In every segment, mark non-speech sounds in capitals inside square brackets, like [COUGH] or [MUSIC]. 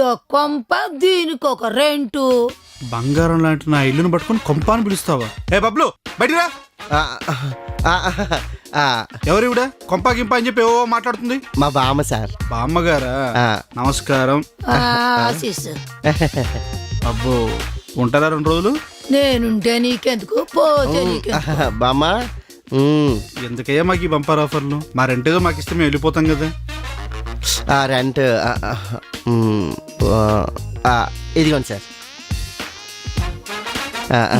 ఇదో కొంప దీనికి ఒక రెంటు. బంగారం లాంటి నా ఇల్లును పట్టుకొని కొంపాన్ని పిలుస్తావా? ఏ బబ్లు బయటిరా ఆ, ఆ, ఆ, ఎవరు ఇవిడ కొంపా గింప అని చెప్పి ఏవో మాట్లాడుతుంది. మా బామ్మ సార్. బామ్మగారా ఆ, నమస్కారం. ఆశీస్. అబ్బో ఉంటారా రెండు రోజులు? నేనుంటే నీకెందుకు? పోతే నీకెందుకు బామ్మ. ఉమ్, ఎందుకయ్యా మాకు ఈ బంపర్ ఆఫర్లు? మా రెంట్ ఏదో మాకు ఇస్తే మేము వెళ్ళిపోతాం కదా. ఆ రెంట్ ఆ, ఆ, ఇదిగోండి సార్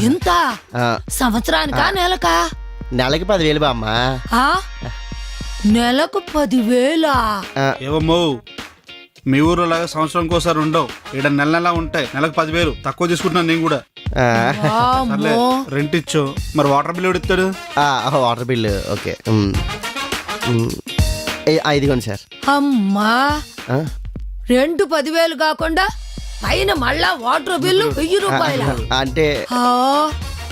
ఎంత ఆ, సంవత్సరానికా నెలకా? నెలకి పదివేలు బామ్మ ఆ? నెలకు పదివేలా? ఆ, ఏవమ్మో మీ ఊరు లాగా సంవత్సరంకి ఒకసారి ఉండవు. ఇక్కడ నెల నెల ఉంటాయి. నెలకు పదివేలు. తక్కువ తీసుకుంటున్నాను నేను కూడా. వామ్మో. రెంట్ ఇచ్చో మరి వాటర్ బిల్ ఇస్తాడు ఆ, వాటర్ బిల్. ఓకే. ఇదిగోండి సార్. అమ్మా. రెండు పదివేలు కాకుండా పైన మళ్ళా వాటర్ బిల్లు వెయ్యి రూపాయల? అంటే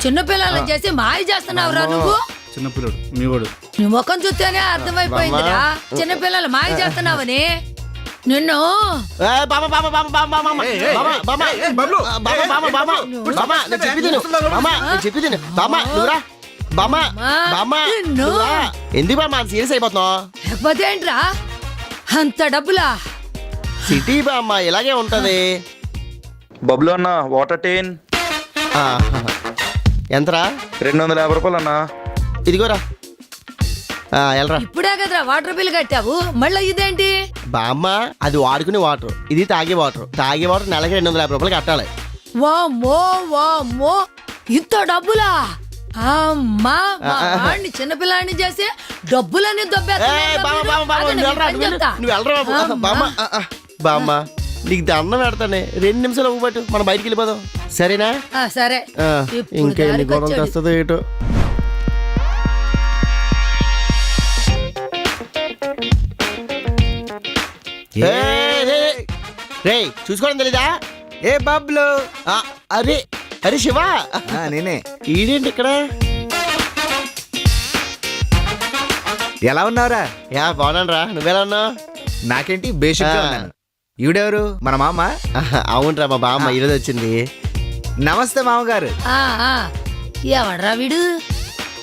చిన్నపిల్లలను చేసి మాయ చేస్తున్నావురా నువ్వు? చిన్నపిల్లడు మీ వాడు. నీ ముఖం చూస్తేనే అర్థమైపోయిందిరా. చిన్నపిల్లలు మాయ చేస్తున్నావని. నిన్ను నువ్వురా. ఎందుకు సీరియస్ అయిపోతున్నావు? లేకపోతే ఏంట్రా? అంత డబ్బులా? సిటీ బామ్మ ఇలాగే ఉంటది. బబ్లు అన్న వాటర్ టేన్. ఆ, ఎంతరా? రెండు వందల యాభై రూపాయలు అన్న. ఇదిగోరా. ఆ, ఎల్రా. ఇప్పుడే కదరా వాటర్ బిల్ కట్టావు. మళ్ళీ ఇదేంటి? బామ్మ అది వాడుకునే వాటర్. ఇది తాగే వాటర్. తాగే వాటర్ నెలకి రెండు వందల యాభై రూపాయలు కట్టాలి. వామ్మో వామ్మో. ఇంత డబ్బులా? అమ్మా మా వాడిని చిన్నపిల్లాడిని చేసి డబ్బులని ఏయ్, బామ్మ, బామ్మ, బామ్మ, నువ్వు వెళ్ళరా, నువ్వు వెళ్ళు. నువ్వు వెళ్ళరా బాబు. బామ్మ ఆ, ఆ, బామ్మ నీకు దండం పెడతానే. రెండు నిమిషాలు ఊపట్టు మనం బయటికి వెళ్ళిపోదాం. సరేనా? సరే. ఆ, ఇప్పుడు ఇంకా ఎన్ని దారికి గొడవలు వచ్చాడు. తెస్తుందో ఏటో. రేయ్, రేయ్ చూసుకోవడం తెలీదా? ఏ బబ్లు? ఆ, అరే అరే శివ. ఆ, నేనే. ఈడేంటి ఇక్కడ? ఎలా ఉన్నావురా? యా బాగున్నాను రా నువ్వెలా ఉన్నావు? నాకేంటి బేసిక్గా. ఉన్నాను. ఈవిడెవరు మన మామ? అవునురా మా బామ్మ ఈరోజు వచ్చింది. నమస్తే మామగారు. ఆ, ఆ. ఎవడ్రా వీడు?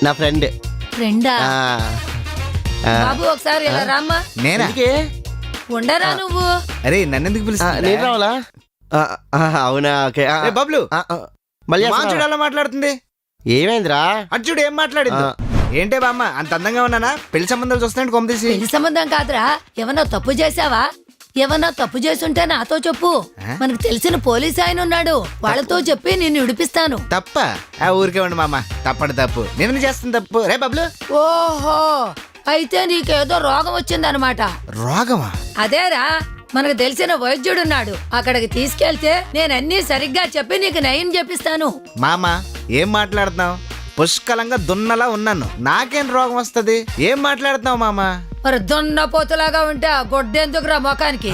నా ఫ్రెండ్. ఫ్రెండా? బాబు ఒకసారి ఇలా రామ్మా. నేనా? ఉండరా నువ్వు? అరే నన్ను ఎందుకు ఆ, పిలుస్తున్నా నేను రావాలా? అవునా ఓకే. బబ్లు! మళ్ళీ మా వస్తున్నావా? చూడు ఎలా మాట్లాడుతుంది? ఏమైందిరా? అర్జుడు ఏం మాట్లాడింది. ఏంటే బామ్మ అంత అందంగా ఉన్నానా? పెళ్ళి సంబంధాలు చూస్తున్నాడు కొమ్మతీసి పెళ్ళి సంబంధం కాదురా. ఏమన్నా తప్పు చేసావా ఏమన్నా తప్పు చేసుంటే నాతో చెప్పు. మనకు తెలిసిన పోలీస్ ఆయన ఉన్నాడు. వాళ్ళతో చెప్పి నిన్ను విడిపిస్తాను. తప్ప? ఆ ఊరికే ఉండి మామ. తప్పడు తప్పు. నేను చేస్తుంది తప్పు. రే బబ్లు. ఓహో అయితే నీకేదో రోగం వచ్చిందనమాట రోగమా? అదేరా మనకు తెలిసిన వైద్యుడున్నాడు అక్కడికి తీసుకెళ్తే నేను అన్ని సరిగ్గా చెప్పి నీకు నయం చెప్పిస్తాను మామ ఏం మాట్లాడుతున్నావు? పుష్కలంగా దున్నలా ఉన్నాను. నాకేం రోగం వస్తది? ఏం మాట్లాడుతున్నావు మామ? మరి దున్నపోతులాగా ఉంటే ఆ గొడ్డెందుకురా ముఖానికి?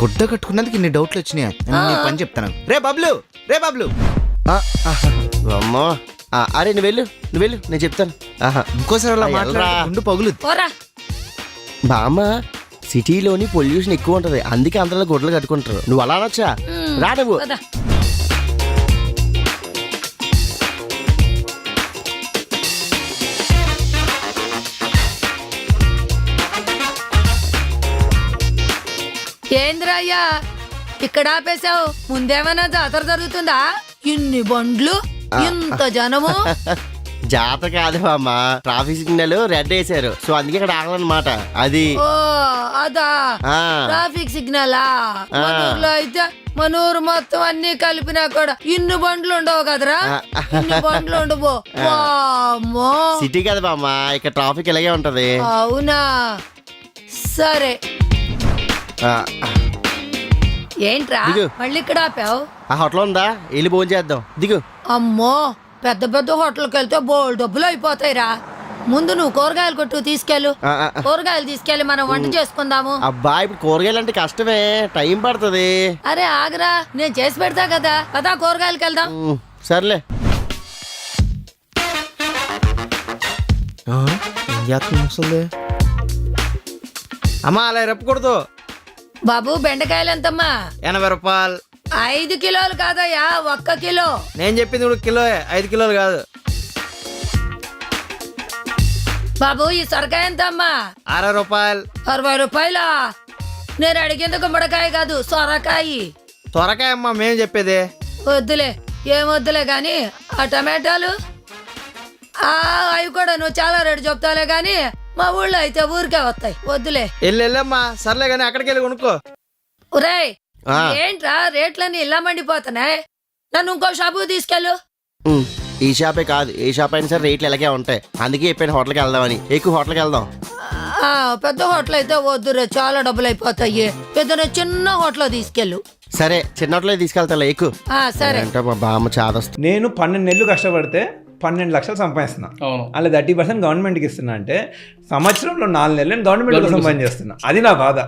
గుడ్డ కట్టుకున్నందుకు ఇన్ని డౌట్లు వచ్చినాయి? నీ పని చెప్తాను. రే బబ్లు! రే బబ్లు! ఆ, అమ్మో. ఆ, అరే నువ్వు వెళ్ళు. నువ్వు వెళ్ళు. నేను చెప్తాను. ఆహా. ఇంకోసారి అలా మాట్లాడ. గుండు పగులు. పోరా. బామ్మ సిటీలోని పొల్యూషన్ ఎక్కువ ఉంటది. అందుకే అందరిలో గుడ్లు కట్టుకుంటారు. నువ్వు అలా అనొచ్చా? రా నువ్వు. పద. ఏంద్రయ్యా ఇక్కడ ఆపేశావు. ముందేమైనా జాతర జరుగుతుందా? ఇన్ని బండ్లు ఇంత జనము. [LAUGHS] జాతర కాదు బామ్మ ట్రాఫిక్ సిగ్నల్ రెడ్ వేసారు సో అందుకే ఇక్కడ ఆగలన్నమాట అది ఓ అదా? ఆ. ట్రాఫిక్ సిగ్నలా? మన ఊర్లో అయితే మన ఊరు మొత్తం అన్ని కలిపినా కూడా ఇన్ని బండ్లు ఉండవు కదరా? ఇన్ని బండ్లు ఉండవు. వామ్మో. సిటీ కదా బామ్మ ఇక్కడ ట్రాఫిక్ ఇలాగే ఉంటది. అవునా? సరే. ఏంట్రా? దిగు. మళ్ళీ ఇక్కడ ఆపావు? ఆ హోటల్ ఉందా? వెళ్ళి భోజనం చేద్దాం. దిగు. అమ్మో పెద్ద పెద్ద హోటల్కి వెళ్తే బోల్ డబ్బులు అయిపోతాయిరా. ముందు నువ్వు కూరగాయలు కొట్టు తీసుకెళ్ళు. ఆ, ఆ, ఆ. కూరగాయలు తీసుకెళ్ళి మనం వంట చేసుకుందాము. అబ్బా ఇప్పుడు కూరగాయలు అంటే కష్టమే. టైం పడుతుంది. అరే ఆగరా. నేను చేసి పెడతా కదా. కదా కూరగాయలకి వెళ్దాం. ఉమ్, సర్లే. ఏం చేస్తుంది అమ్మా అలా రప్పకూడదు. బాబు బెండకాయలు ఎంతమ్మా? ఎనభై రూపాయలు. ఐదు కిలోలు కాదయ్యా ఒక్క కిలో. నేను చెప్పింది కూడా కిలో ఐదు కిలోలు కాదు. బాబు ఈ సొరకాయ ఎంతమ్మా? అరవై రూపాయలు. అరవై రూపాయలా? నేను అడిగింది గుమ్మడికాయ కాదు సొరకాయ. త్వరకాయ అమ్మా మేము చెప్పేది. వద్దులే ఏం వద్దులే గాని ఆ టమాటాలు? ఆ అవి కూడా నువ్వు చాలా రేటు చెప్తావులే గాని మా ఊళ్ళో అయితే ఊరికే వస్తాయి. వద్దులే. వెళ్ళి వెళ్ళమ్మా సర్లే కానీ అక్కడికి వెళ్ళి కొనుక్కో. ఒరేయ్ ఆ. ఏంట్రా రేట్లన్నీ ఇలా మండిపోతున్నాయి? నన్ను ఇంకో షాపు తీసుకెళ్ళు. ఉమ్, ఈ షాపే కాదు. ఏ షాప్ అయినా సరే రేట్లు ఇలాగే ఉంటాయి. అందుకే చెప్పాను హోటల్కి వెళ్దామని. ఎక్కువ హోటల్కి వెళ్దాం. ఆ పెద్ద హోటల్ అయితే వద్దురే చాలా డబ్బులు అయిపోతాయి. ఏదైనా చిన్న హోటల్ తీసుకెళ్ళు. సరే చిన్న హోటల్ తీసుకెళ్తా ఎక్కువ. ఆ సరే. అంటే మా బామ్మ చాదస్తుంది నేను పన్నెండు నెలలు కష్టపడితే పన్నెండు లక్షలు సంపాదిస్తున్నా. అలా థర్టీ పర్సెంట్ గవర్నమెంట్కి ఇస్తున్నా అంటే సంవత్సరంలో నాలుగు నెలలు నేను గవర్నమెంట్ కోసం పని చేస్తున్నా అది నా బాధ.